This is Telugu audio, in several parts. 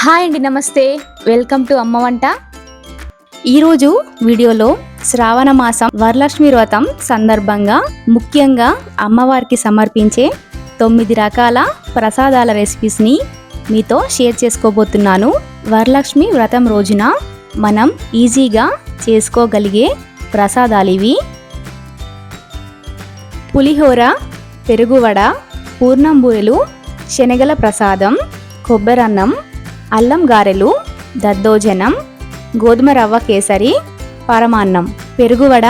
హాయ్ అండి నమస్తే. వెల్కమ్ టు అమ్మ వంట. ఈరోజు వీడియోలో శ్రావణ మాసం వరలక్ష్మి వ్రతం సందర్భంగా ముఖ్యంగా అమ్మవారికి సమర్పించే తొమ్మిది రకాల ప్రసాదాల రెసిపీస్ని మీతో షేర్ చేసుకోబోతున్నాను. వరలక్ష్మి వ్రతం రోజున మనం ఈజీగా చేసుకోగలిగే ప్రసాదాలు ఇవి. పులిహోర పెరుగువడ పూర్ణం బూరెలు శనగల ప్రసాదం కొబ్బరన్నం అల్లం గారెలు దద్దోజనం గోధుమ రవ్వ కేసరి పరమాన్నం పెరుగువడ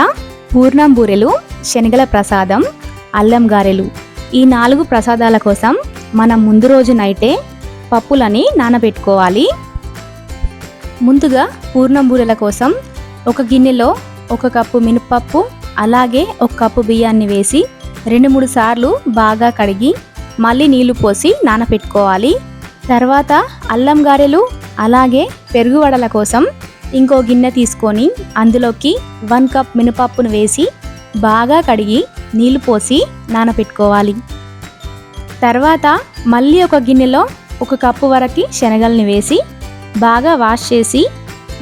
పూర్ణం బూరెలు శనగల ప్రసాదం అల్లం గారెలు. ఈ నాలుగు ప్రసాదాల కోసం మనం ముందు రోజు నైటే పప్పులని నానబెట్టుకోవాలి. ముందుగా పూర్ణం బూరెల కోసం ఒక గిన్నెలో ఒక కప్పు మినపప్పు అలాగే ఒక కప్పు బియ్యాన్ని వేసి రెండు మూడు సార్లు బాగా కడిగి మళ్ళీ నీళ్ళు పోసి నానబెట్టుకోవాలి. తర్వాత అల్లం గారెలు అలాగే పెరుగు వడల కోసం ఇంకో గిన్నె తీసుకొని అందులోకి వన్ కప్ మినపప్పును వేసి బాగా కడిగి నీళ్ళు పోసి నానబెట్టుకోవాలి తర్వాత మళ్ళీ ఒక గిన్నెలో ఒక కప్పు వరకు శనగల్ని వేసి బాగా వాష్ చేసి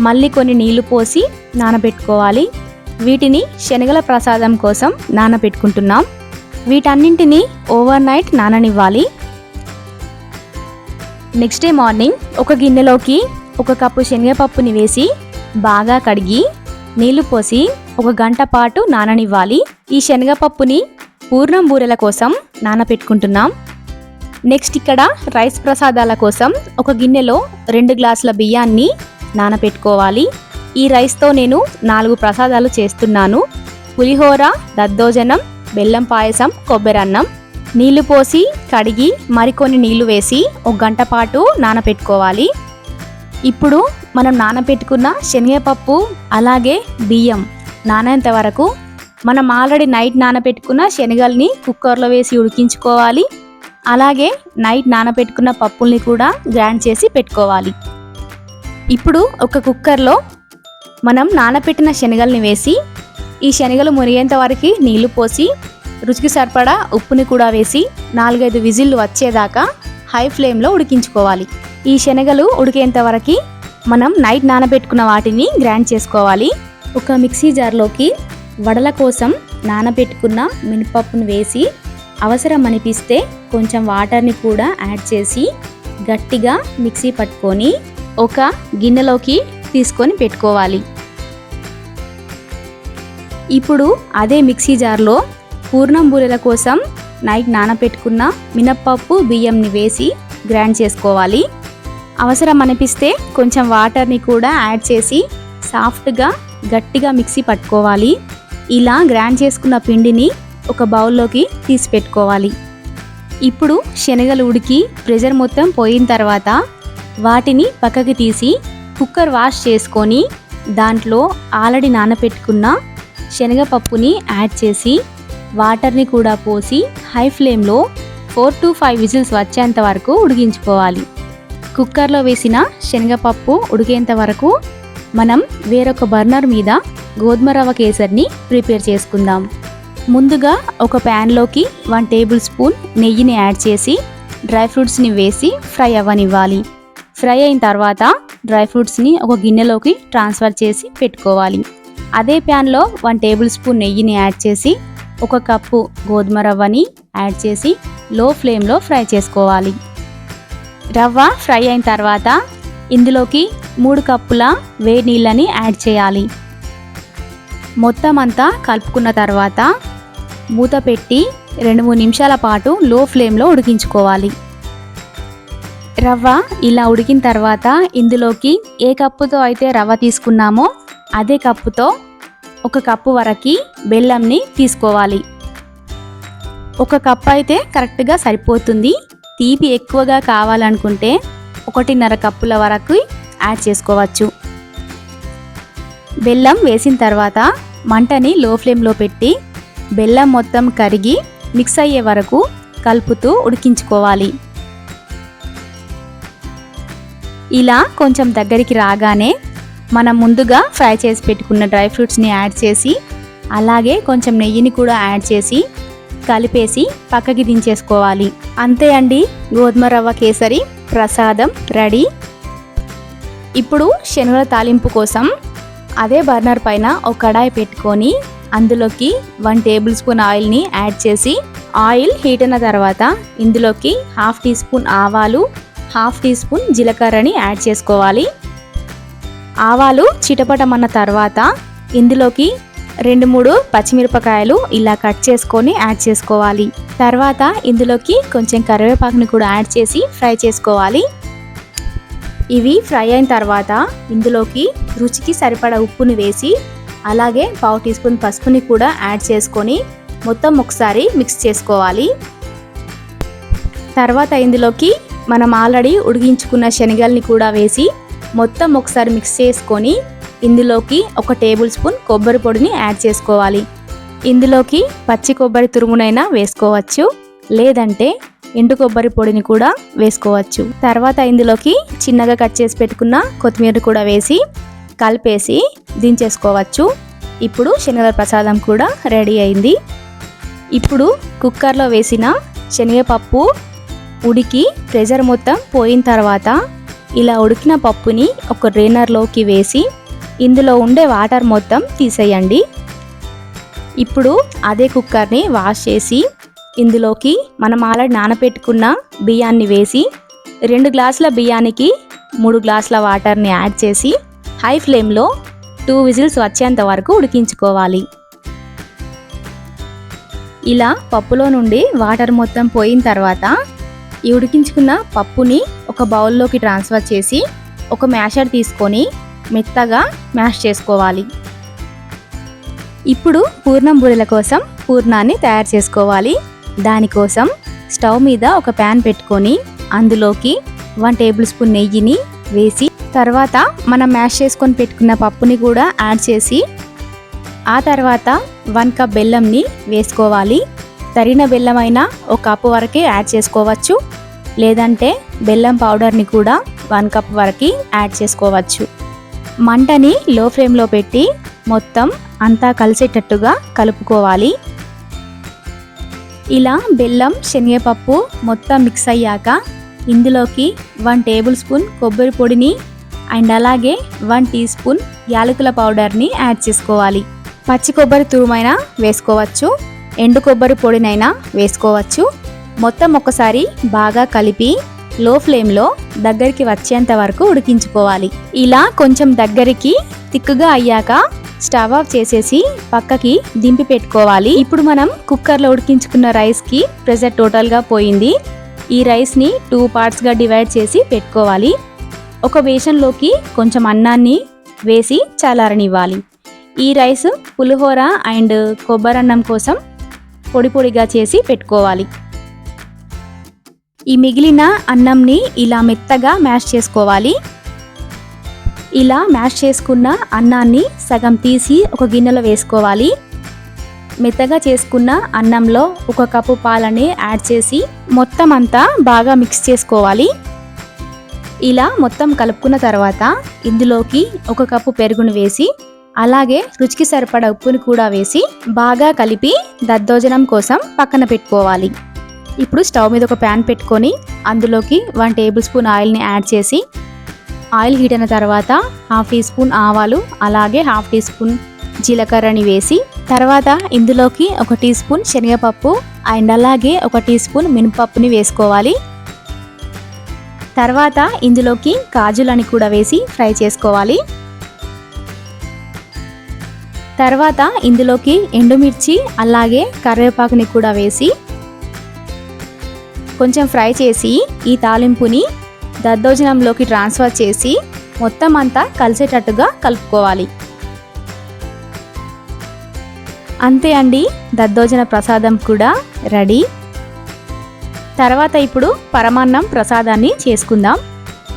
మళ్ళీ కొన్ని నీళ్ళు పోసి నానబెట్టుకోవాలి వీటిని శనగల ప్రసాదం కోసం నానబెట్టుకుంటున్నాం వీటన్నింటినీ ఓవర్ నైట్ నాననివ్వాలి. నెక్స్ట్ డే మార్నింగ్ ఒక గిన్నెలోకి ఒక కప్పు శనగపప్పుని వేసి బాగా కడిగి నీళ్ళు పోసి ఒక గంట పాటు నాననివ్వాలి. ఈ శనగపప్పుని పూర్ణం బూరెల కోసం నానపెట్టుకుంటున్నాం. నెక్స్ట్ ఇక్కడ రైస్ ప్రసాదాల కోసం ఒక గిన్నెలో రెండు గ్లాసుల బియ్యాన్ని నానపెట్టుకోవాలి. ఈ రైస్తో నేను నాలుగు ప్రసాదాలు చేస్తున్నాను. పులిహోర దద్దోజనం బెల్లం పాయసం కొబ్బరి అన్నం. నీళ్ళు పోసి కడిగి మరికొన్ని నీళ్ళు వేసి ఒక గంట పాటు నానపెట్టుకోవాలి. ఇప్పుడు మనం నానపెట్టుకున్న శనగపప్పు అలాగే బియ్యం నానేంత వరకు మనం ఆల్రెడీ నైట్ నానపెట్టుకున్న శనగల్ని కుక్కర్లో వేసి ఉడికించుకోవాలి. అలాగే నైట్ నానపెట్టుకున్న పప్పుల్ని కూడా గ్రైండ్ చేసి పెట్టుకోవాలి. ఇప్పుడు ఒక కుక్కర్లో మనం నానపెట్టిన శనగల్ని వేసి ఈ శనగలు మునిగేంత వరకు నీళ్ళు పోసి రుచికి సరిపడా ఉప్పుని కూడా వేసి నాలుగైదు విజిల్లు వచ్చేదాకా హై ఫ్లేమ్లో ఉడికించుకోవాలి. ఈ శనగలు ఉడికేంత వరకు మనం నైట్ నానబెట్టుకున్న వాటిని గ్రైండ్ చేసుకోవాలి. ఒక మిక్సీ జార్లోకి వడల కోసం నానబెట్టుకున్న మినపప్పును వేసి అవసరం అనిపిస్తే కొంచెం వాటర్ని కూడా యాడ్ చేసి గట్టిగా మిక్సీ పట్టుకొని ఒక గిన్నెలోకి తీసుకొని పెట్టుకోవాలి. ఇప్పుడు అదే మిక్సీ జార్లో పూర్ణం బూరెల కోసం నైట్ నానబెట్టుకున్న మినప్పప్పు బియ్యంని వేసి గ్రైండ్ చేసుకోవాలి. అవసరం అనిపిస్తే కొంచెం వాటర్ని కూడా యాడ్ చేసి సాఫ్ట్గా గట్టిగా మిక్సీ పట్టుకోవాలి. ఇలా గ్రైండ్ చేసుకున్న పిండిని ఒక బౌల్లోకి తీసి పెట్టుకోవాలి. ఇప్పుడు శనగలు ఉడికి ప్రెషర్ మొత్తం పోయిన తర్వాత వాటిని పక్కకి తీసి కుక్కర్ వాష్ చేసుకొని దాంట్లో ఆల్రెడీ నానబెట్టుకున్న శనగపప్పుని యాడ్ చేసి వాటర్ని కూడా పోసి హై ఫ్లేమ్లో ఫోర్ టు ఫైవ్ విజిల్స్ వచ్చేంత వరకు ఉడికించుకోవాలి. కుక్కర్లో వేసిన శనగపప్పు ఉడికేంత వరకు మనం వేరొక బర్నర్ మీద గోధుమ రవ్వ కేసరిని ప్రిపేర్ చేసుకుందాం. ముందుగా ఒక ప్యాన్లోకి వన్ టేబుల్ స్పూన్ నెయ్యిని యాడ్ చేసి డ్రై ఫ్రూట్స్ని వేసి ఫ్రై అవ్వనివ్వాలి. ఫ్రై అయిన తర్వాత డ్రై ఫ్రూట్స్ని ఒక గిన్నెలోకి ట్రాన్స్ఫర్ చేసి పెట్టుకోవాలి. అదే ప్యాన్లో వన్ టేబుల్ స్పూన్ నెయ్యిని యాడ్ చేసి ఒక కప్పు గోధుమ రవ్వని యాడ్ చేసి లో ఫ్లేమ్లో ఫ్రై చేసుకోవాలి. రవ్వ ఫ్రై అయిన తర్వాత ఇందులోకి మూడు కప్పుల వేడి నీళ్ళని యాడ్ చేయాలి. మొత్తం అంతా కలుపుకున్న తర్వాత మూత పెట్టి రెండు మూడు నిమిషాల పాటు లో ఫ్లేమ్లో ఉడికించుకోవాలి. రవ్వ ఇలా ఉడికిన తర్వాత ఇందులోకి ఏ కప్పుతో అయితే రవ్వ తీసుకున్నామో అదే కప్పుతో ఒక కప్పు వరకు బెల్లంని తీసుకోవాలి. ఒక కప్ అయితే కరెక్ట్గా సరిపోతుంది. తీపి ఎక్కువగా కావాలనుకుంటే ఒకటిన్నర కప్పుల వరకు యాడ్ చేసుకోవచ్చు. బెల్లం వేసిన తర్వాత మంటని లో ఫ్లేమ్లో పెట్టి బెల్లం మొత్తం కరిగి మిక్స్ అయ్యే వరకు కలుపుతూ ఉడికించుకోవాలి. ఇలా కొంచెం దగ్గరికి రాగానే మనం ముందుగా ఫ్రై చేసి పెట్టుకున్న డ్రై ఫ్రూట్స్ని యాడ్ చేసి అలాగే కొంచెం నెయ్యిని కూడా యాడ్ చేసి కలిపేసి పక్కకి దించేసుకోవాలి. అంతే అండి. గోధుమ రవ్వ కేసరి ప్రసాదం రెడీ. ఇప్పుడు శనగల తాలింపు కోసం అదే బర్నర్ పైన ఒక కడాయి పెట్టుకొని అందులోకి వన్ టేబుల్ స్పూన్ ఆయిల్ని యాడ్ చేసి ఆయిల్ హీట్ అయిన తర్వాత ఇందులోకి హాఫ్ టీ స్పూన్ ఆవాలు హాఫ్ టీ స్పూన్ జీలకర్రని యాడ్ చేసుకోవాలి. ఆవాలు చిటపటమన్న తర్వాత ఇందులోకి రెండు మూడు పచ్చిమిరపకాయలు ఇలా కట్ చేసుకొని యాడ్ చేసుకోవాలి. తర్వాత ఇందులోకి కొంచెం కరివేపాకుని కూడా యాడ్ చేసి ఫ్రై చేసుకోవాలి. ఇవి ఫ్రై అయిన తర్వాత ఇందులోకి రుచికి సరిపడా ఉప్పుని వేసి అలాగే పావు టీ స్పూన్ పసుపుని కూడా యాడ్ చేసుకొని మొత్తం ఒకసారి మిక్స్ చేసుకోవాలి. తర్వాత ఇందులోకి మనం ఆల్రెడీ ఉడికించుకున్న శనగల్ని కూడా వేసి మొత్తం ఒకసారి మిక్స్ చేసుకొని ఇందులోకి ఒక టేబుల్ స్పూన్ కొబ్బరి పొడిని యాడ్ చేసుకోవాలి. ఇందులోకి పచ్చి కొబ్బరి తురుమునైనా వేసుకోవచ్చు లేదంటే ఎండు కొబ్బరి పొడిని కూడా వేసుకోవచ్చు. తర్వాత ఇందులోకి చిన్నగా కట్ చేసి పెట్టుకున్న కొత్తిమీర కూడా వేసి కలిపేసి దించేసుకోవచ్చు. ఇప్పుడు శనగల ప్రసాదం కూడా రెడీ అయింది. ఇప్పుడు కుక్కర్లో వేసిన శనగపప్పు ఉడికి ప్రెషర్ మొత్తం పోయిన తర్వాత ఇలా ఉడికిన పప్పుని ఒక డ్రైనర్లోకి వేసి ఇందులో ఉండే వాటర్ మొత్తం తీసేయండి. ఇప్పుడు అదే కుక్కర్ని వాష్ చేసి ఇందులోకి మనం ఆల్రెడీ నానబెట్టుకున్న బియ్యాన్ని వేసి రెండు గ్లాసుల బియ్యానికి మూడు గ్లాసుల వాటర్ని యాడ్ చేసి హై ఫ్లేమ్లో టూ విజిల్స్ వచ్చేంత వరకు ఉడికించుకోవాలి. ఇలా పప్పులో నుండి వాటర్ మొత్తం పోయిన తర్వాత ఈ ఉడికించుకున్న పప్పుని ఒక బౌల్లోకి ట్రాన్స్ఫర్ చేసి ఒక మ్యాషర్ తీసుకొని మెత్తగా మ్యాష్ చేసుకోవాలి. ఇప్పుడు పూర్ణం బూరెల కోసం పూర్ణాన్ని తయారు చేసుకోవాలి. దానికోసం స్టవ్ మీద ఒక ప్యాన్ పెట్టుకొని అందులోకి వన్ టేబుల్ స్పూన్ నెయ్యిని వేసి తర్వాత మనం మ్యాష్ చేసుకొని పెట్టుకున్న పప్పుని కూడా యాడ్ చేసి ఆ తర్వాత వన్ కప్ బెల్లంని వేసుకోవాలి. తరిగిన బెల్లం అయినా ఒక కప్పు వరకే యాడ్ చేసుకోవచ్చు. లేదంటే బెల్లం పౌడర్ని కూడా వన్ కప్ వరకు యాడ్ చేసుకోవచ్చు. మంటని లో ఫ్లేమ్లో పెట్టి మొత్తం అంతా కలిసేటట్టుగా కలుపుకోవాలి. ఇలా బెల్లం శనగపప్పు మొత్తం మిక్స్ అయ్యాక ఇందులోకి వన్ టేబుల్ స్పూన్ కొబ్బరి పొడిని అండ్ అలాగే వన్ టీ స్పూన్ యాలకుల పౌడర్ని యాడ్ చేసుకోవాలి. పచ్చి కొబ్బరి తురుమైనా వేసుకోవచ్చు. ఎండు కొబ్బరి పొడినైనా వేసుకోవచ్చు. మొత్తం ఒకసారి బాగా కలిపి లో ఫ్లేమ్లో దగ్గరికి వచ్చేంత వరకు ఉడికించుకోవాలి. ఇలా కొంచెం దగ్గరికి తిక్కుగా అయ్యాక స్టవ్ ఆఫ్ చేసేసి పక్కకి దింపి పెట్టుకోవాలి. ఇప్పుడు మనం కుక్కర్లో ఉడికించుకున్న రైస్కి ప్రెజర్ టోటల్గా పోయింది. ఈ రైస్ని టూ పార్ట్స్గా డివైడ్ చేసి పెట్టుకోవాలి. ఒక బేషన్లోకి కొంచెం అన్నాన్ని వేసి చల్లారనివ్వాలి. ఈ రైస్ పులిహోర అండ్ కొబ్బరి అన్నం కోసం పొడి పొడిగా చేసి పెట్టుకోవాలి. ఈ మిగిలిన అన్నంని ఇలా మెత్తగా మ్యాష్ చేసుకోవాలి. ఇలా మ్యాష్ చేసుకున్న అన్నాన్ని సగం తీసి ఒక గిన్నెలో వేసుకోవాలి. మెత్తగా చేసుకున్న అన్నంలో ఒక కప్పు పాలని యాడ్ చేసి మొత్తం అంతా బాగా మిక్స్ చేసుకోవాలి. ఇలా మొత్తం కలుపుకున్న తర్వాత ఇందులోకి ఒక కప్పు పెరుగును వేసి అలాగే రుచికి సరిపడా ఉప్పుని కూడా వేసి బాగా కలిపి దద్దోజనం కోసం పక్కన పెట్టుకోవాలి. ఇప్పుడు స్టవ్ మీద ఒక ప్యాన్ పెట్టుకొని అందులోకి వన్ టేబుల్ స్పూన్ ఆయిల్ని యాడ్ చేసి ఆయిల్ హీట్ అయిన తర్వాత హాఫ్ టీ స్పూన్ ఆవాలు అలాగే హాఫ్ టీ స్పూన్ జీలకర్రని వేసి తర్వాత ఇందులోకి ఒక టీ స్పూన్ శనగపప్పు అండ్ అలాగే ఒక టీ స్పూన్ మినపప్పుని వేసుకోవాలి. తర్వాత ఇందులోకి కాజులని కూడా వేసి ఫ్రై చేసుకోవాలి. తర్వాత ఇందులోకి ఎండుమిర్చి అలాగే కరివేపాకుని కూడా వేసి కొంచెం ఫ్రై చేసి ఈ తాలింపుని దద్దోజనంలోకి ట్రాన్స్ఫర్ చేసి మొత్తం అంతా కలిసేటట్టుగా కలుపుకోవాలి. అంతే అండి దద్దోజన ప్రసాదం కూడా రెడీ. తర్వాత ఇప్పుడు పరమాన్నం ప్రసాదాన్ని చేసుకుందాం.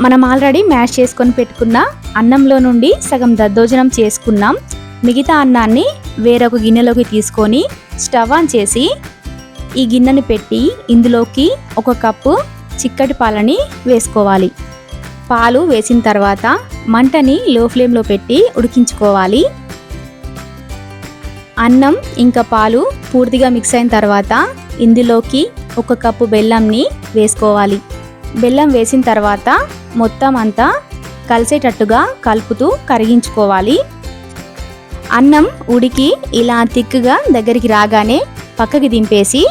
మనం ఆల్రెడీ మ్యాష్ చేసుకొని పెట్టుకున్న అన్నంలో నుండి సగం దద్దోజనం చేసుకున్నాం. మిగతా అన్నాన్ని వేరొక గిన్నెలోకి తీసుకొని స్టవ్ ఆన్ చేసి ఈ గిన్నెని పెట్టి ఇందులోకి ఒక కప్పు చిక్కటి పాలని వేసుకోవాలి. పాలు వేసిన తర్వాత మంటని లో ఫ్లేమ్లో పెట్టి ఉడికించుకోవాలి. అన్నం ఇంకా పాలు పూర్తిగా మిక్స్ అయిన తర్వాత ఇందులోకి ఒక కప్పు బెల్లంని వేసుకోవాలి. బెల్లం వేసిన తర్వాత మొత్తం అంతా కలిసేటట్టుగా కలుపుతూ కరిగించుకోవాలి. అన్నం ఉడికి ఇలా తిక్కుగా దగ్గరికి రాగానే పక్కకి దింపేసి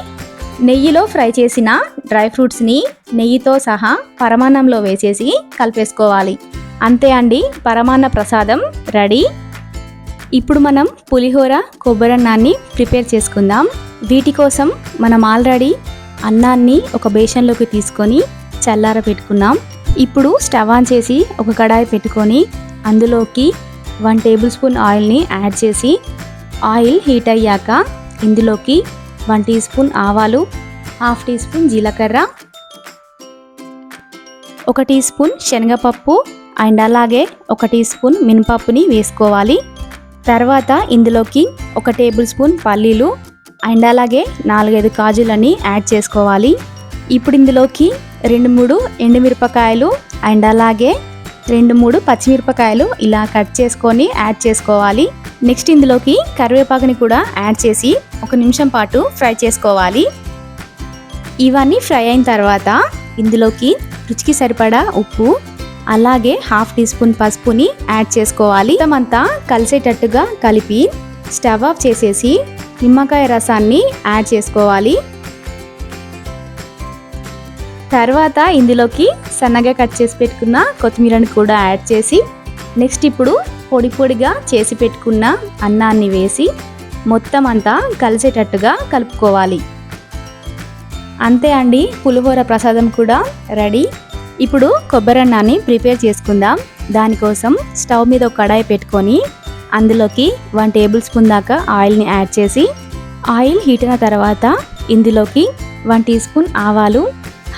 నెయ్యిలో ఫ్రై చేసిన డ్రై ఫ్రూట్స్ని నెయ్యితో సహా పరమాన్నంలో వేసేసి కలిపేసుకోవాలి. అంతే అండి పరమాన్న ప్రసాదం రెడీ. ఇప్పుడు మనం పులిహోర కొబ్బరన్నాన్ని ప్రిపేర్ చేసుకుందాం. వీటి కోసం మనం ఆల్రెడీ అన్నాన్ని ఒక బేషన్లోకి తీసుకొని చల్లార పెట్టుకున్నాం ఇప్పుడు స్టవ్ ఆన్ చేసి ఒక కడాయి పెట్టుకొని అందులోకి వన్ టేబుల్ స్పూన్ ఆయిల్ని యాడ్ చేసి ఆయిల్ హీట్ అయ్యాక ఇందులోకి వన్ టీ స్పూన్ ఆవాలు హాఫ్ టీ స్పూన్ జీలకర్ర ఒక టీ స్పూన్ శనగపప్పు అండ్ అలాగే ఒక టీ స్పూన్ మినపప్పుని వేసుకోవాలి. తర్వాత ఇందులోకి ఒక టేబుల్ స్పూన్ పల్లీలు అండ్ అలాగే నాలుగైదు కాజులని యాడ్ చేసుకోవాలి. ఇప్పుడు ఇందులోకి రెండు మూడు ఎండుమిరపకాయలు అండ్ అలాగే రెండు మూడు పచ్చిమిరపకాయలు ఇలా కట్ చేసుకొని యాడ్ చేసుకోవాలి. నెక్స్ట్ ఇందులోకి కరివేపాకుని కూడా యాడ్ చేసి ఒక నిమిషం పాటు ఫ్రై చేసుకోవాలి. ఇవన్నీ ఫ్రై అయిన తర్వాత ఇందులోకి రుచికి సరిపడా ఉప్పు అలాగే హాఫ్ టీ స్పూన్ పసుపుని యాడ్ చేసుకోవాలి. అంతా కలిసేటట్టుగా కలిపి స్టవ్ ఆఫ్ చేసేసి నిమ్మకాయ రసాన్ని యాడ్ చేసుకోవాలి. తర్వాత ఇందులోకి సన్నగా కట్ చేసి పెట్టుకున్న కొత్తిమీరని కూడా యాడ్ చేసి నెక్స్ట్ ఇప్పుడు పొడి పొడిగా చేసి పెట్టుకున్న అన్నాన్ని వేసి మొత్తం అంతా కలిసేటట్టుగా కలుపుకోవాలి. అంతే అండి పులిహోర ప్రసాదం కూడా రెడీ. ఇప్పుడు కొబ్బరన్నాన్ని ప్రిపేర్ చేసుకుందాం. దానికోసం స్టవ్ మీద ఒక కడాయి పెట్టుకొని అందులోకి వన్ టేబుల్ స్పూన్ దాకా ఆయిల్ని యాడ్ చేసి ఆయిల్ హీట్ అయిన తర్వాత ఇందులోకి వన్ టీ స్పూన్ ఆవాలు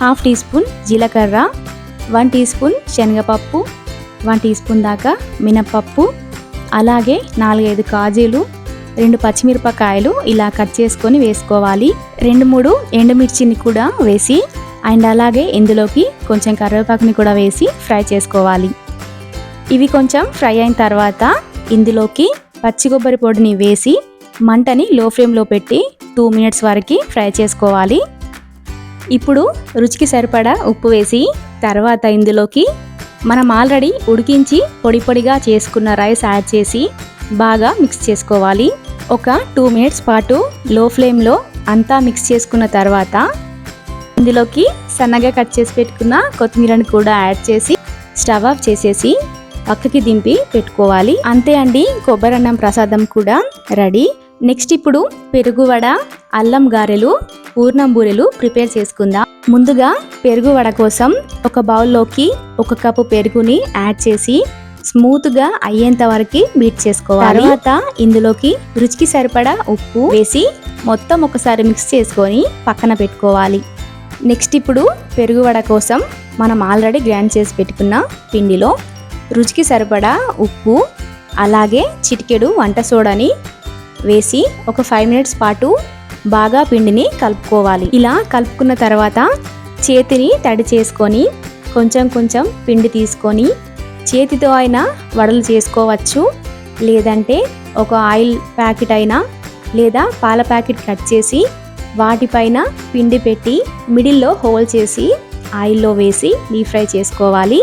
హాఫ్ టీ స్పూన్ జీలకర్ర వన్ టీ స్పూన్ శనగపప్పు వన్ టీ స్పూన్ దాకా మినప్పప్పు అలాగే నాలుగైదు కాజీలు రెండు పచ్చిమిరపకాయలు ఇలా కట్ చేసుకొని వేసుకోవాలి. రెండు మూడు ఎండుమిర్చిని కూడా వేసి అండ్ అలాగే ఇందులోకి కొంచెం కరివేపాకుని కూడా వేసి ఫ్రై చేసుకోవాలి. ఇవి కొంచెం ఫ్రై అయిన తర్వాత ఇందులోకి పచ్చి కొబ్బరి పొడిని వేసి మంటని లో ఫ్లేమ్లో పెట్టి టూ మినిట్స్ వరకు ఫ్రై చేసుకోవాలి. ఇప్పుడు రుచికి సరిపడా ఉప్పు వేసి తర్వాత ఇందులోకి మనం ఆల్రెడీ ఉడికించి పొడి పొడిగా చేసుకున్న రైస్ యాడ్ చేసి బాగా మిక్స్ చేసుకోవాలి. ఒక టూ మినిట్స్ పాటు లో ఫ్లేమ్లో అంతా మిక్స్ చేసుకున్న తర్వాత ఇందులోకి సన్నగా కట్ చేసి పెట్టుకున్న కొత్తిమీరని కూడా యాడ్ చేసి స్టవ్ ఆఫ్ చేసేసి పక్కకి దింపి పెట్టుకోవాలి. అంతే అండి కొబ్బరి అన్నం ప్రసాదం కూడా రెడీ. నెక్స్ట్ ఇప్పుడు పెరుగు వడ అల్లం గారెలు పూర్ణం బూరెలు ప్రిపేర్ చేసుకుందాం. ముందుగా పెరుగు వడ కోసం ఒక బౌల్లోకి ఒక కప్పు పెరుగుని యాడ్ చేసి స్మూత్గా అయ్యేంత వరకు బీట్ చేసుకోవాలి. తర్వాత ఇందులోకి రుచికి సరిపడా ఉప్పు వేసి మొత్తం ఒకసారి మిక్స్ చేసుకొని పక్కన పెట్టుకోవాలి. నెక్స్ట్ ఇప్పుడు పెరుగు వడ కోసం మనం ఆల్రెడీ గ్రైండ్ చేసి పెట్టుకున్న పిండిలో రుచికి సరిపడా ఉప్పు అలాగే చిటికెడు వంట సోడాని వేసి ఒక ఫైవ్ మినిట్స్ పాటు బాగా పిండిని కలుపుకోవాలి. ఇలా కలుపుకున్న తర్వాత చేతిని తడి చేసుకొని కొంచెం కొంచెం పిండి తీసుకొని చేతితో అయినా వడలు చేసుకోవచ్చు. లేదంటే ఒక ఆయిల్ ప్యాకెట్ అయినా లేదా పాల ప్యాకెట్ కట్ చేసి వాటిపైన పిండి పెట్టి మిడిల్లో హోల్ చేసి ఆయిల్లో వేసి డీప్ ఫ్రై చేసుకోవాలి.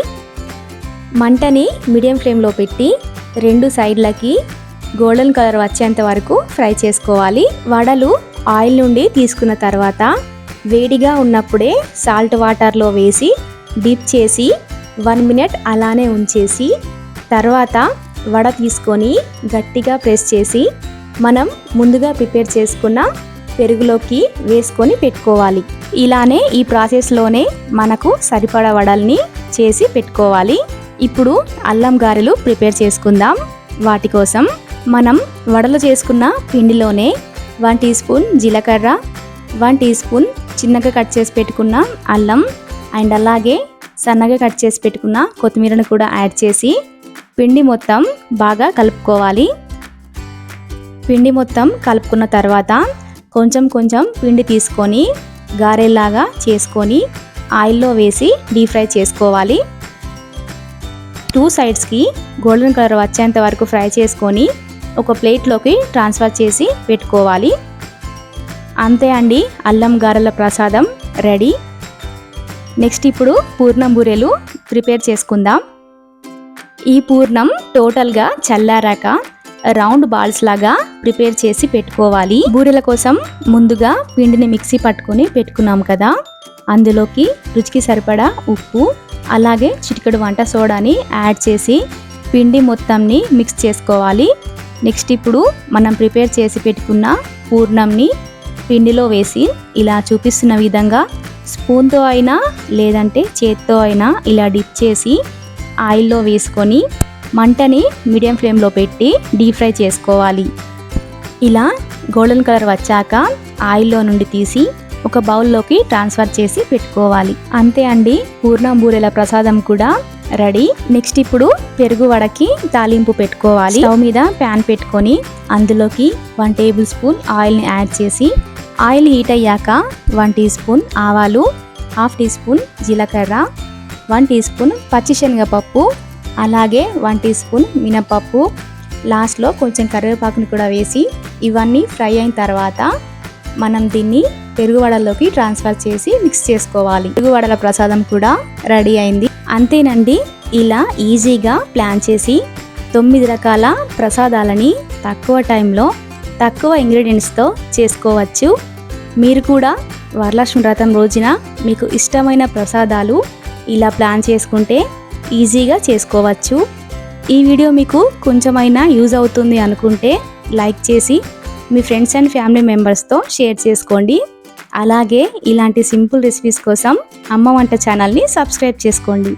మంటని మీడియం ఫ్లేమ్లో పెట్టి రెండు సైడ్లకి గోల్డెన్ కలర్ వచ్చేంత వరకు ఫ్రై చేసుకోవాలి. వడలు ఆయిల్ నుండి తీసుకున్న తర్వాత వేడిగా ఉన్నప్పుడే సాల్ట్ వాటర్లో వేసి డిప్ చేసి వన్ మినిట్ అలానే ఉంచేసి తర్వాత వడ తీసుకొని గట్టిగా ప్రెస్ చేసి మనం ముందుగా ప్రిపేర్ చేసుకున్న పెరుగులోకి వేసుకొని పెట్టుకోవాలి. ఇలానే ఈ ప్రాసెస్లోనే మనకు సరిపడా వడల్ని చేసి పెట్టుకోవాలి. ఇప్పుడు అల్లం గారెలు ప్రిపేర్ చేసుకుందాం. వాటి కోసం మనం వడలు చేసుకున్న పిండిలోనే వన్ టీ స్పూన్ జీలకర్ర వన్ టీ స్పూన్ చిన్నగా కట్ చేసి పెట్టుకున్న అల్లం అండ్ అలాగే సన్నగా కట్ చేసి పెట్టుకున్న కొత్తిమీరను కూడా యాడ్ చేసి పిండి మొత్తం బాగా కలుపుకోవాలి. పిండి మొత్తం కలుపుకున్న తర్వాత కొంచెం కొంచెం పిండి తీసుకొని గారెల్లాగా చేసుకొని ఆయిల్లో వేసి డీప్ ఫ్రై చేసుకోవాలి. టూ సైడ్స్కి గోల్డెన్ కలర్ వచ్చేంత వరకు ఫ్రై చేసుకొని ఒక ప్లేట్లోకి ట్రాన్స్ఫర్ చేసి పెట్టుకోవాలి. అంతే అండి అల్లం గారెల ప్రసాదం రెడీ. నెక్స్ట్ ఇప్పుడు పూర్ణం బూరెలు ప్రిపేర్ చేసుకుందాం. ఈ పూర్ణం టోటల్గా చల్లారాక రౌండ్ బాల్స్ లాగా ప్రిపేర్ చేసి పెట్టుకోవాలి. బూరెల కోసం ముందుగా పిండిని మిక్సీ పట్టుకొని పెట్టుకున్నాం కదా. అందులోకి రుచికి సరిపడా ఉప్పు అలాగే చిటికెడు వంట సోడాని యాడ్ చేసి పిండి మొత్తంని మిక్స్ చేసుకోవాలి. నెక్స్ట్ ఇప్పుడు మనం ప్రిపేర్ చేసి పెట్టుకున్న పూర్ణంని పిండిలో వేసి ఇలా చూపిస్తున్న విధంగా స్పూన్తో అయినా లేదంటే చేత్తో అయినా ఇలా డిప్ చేసి ఆయిల్లో వేసుకొని మంటని మీడియం ఫ్లేమ్లో పెట్టి డీప్ ఫ్రై చేసుకోవాలి. ఇలా గోల్డెన్ కలర్ వచ్చాక ఆయిల్లో నుండి తీసి ఒక బౌల్లోకి ట్రాన్స్ఫర్ చేసి పెట్టుకోవాలి. అంతే అండి పూర్ణం బూరెల ప్రసాదం కూడా రెడీ. నెక్స్ట్ ఇప్పుడు పెరుగు వడకి తాలింపు పెట్టుకోవాలి. స్టవ్ మీద ప్యాన్ పెట్టుకొని అందులోకి వన్ టేబుల్ స్పూన్ ఆయిల్ని యాడ్ చేసి ఆయిల్ హీట్ అయ్యాక వన్ టీ స్పూన్ ఆవాలు హాఫ్ టీ స్పూన్ జీలకర్ర వన్ టీ స్పూన్ పచ్చిశనగపప్పు అలాగే వన్ టీ స్పూన్ మినపప్పు. లాస్ట్లో కొంచెం కరివేపాకుని కూడా వేసి ఇవన్నీ ఫ్రై అయిన తర్వాత మనం దీన్ని పెరుగువడలోకి ట్రాన్స్ఫర్ చేసి మిక్స్ చేసుకోవాలి. పెరుగు వడల ప్రసాదం కూడా రెడీ అయింది. అంతేనండి. ఇలా ఈజీగా ప్లాన్ చేసి తొమ్మిది రకాల ప్రసాదాలని తక్కువ టైంలో తక్కువ ఇంగ్రీడియంట్స్తో చేసుకోవచ్చు. మీరు కూడా వరలక్ష్మి వ్రతం రోజున మీకు ఇష్టమైన ప్రసాదాలు ఇలా ప్లాన్ చేసుకుంటే ఈజీగా చేసుకోవచ్చు. ఈ వీడియో మీకు కొంచెమైనా యూజ్ అవుతుంది అనుకుంటే లైక్ చేసి మీ ఫ్రెండ్స్ అండ్ ఫ్యామిలీ మెంబర్స్తో షేర్ చేసుకోండి. అలాగే ఇలాంటి సింపుల్ రెసిపీస్ కోసం అమ్మ వంట ఛానల్ని సబ్స్క్రైబ్ చేసుకోండి.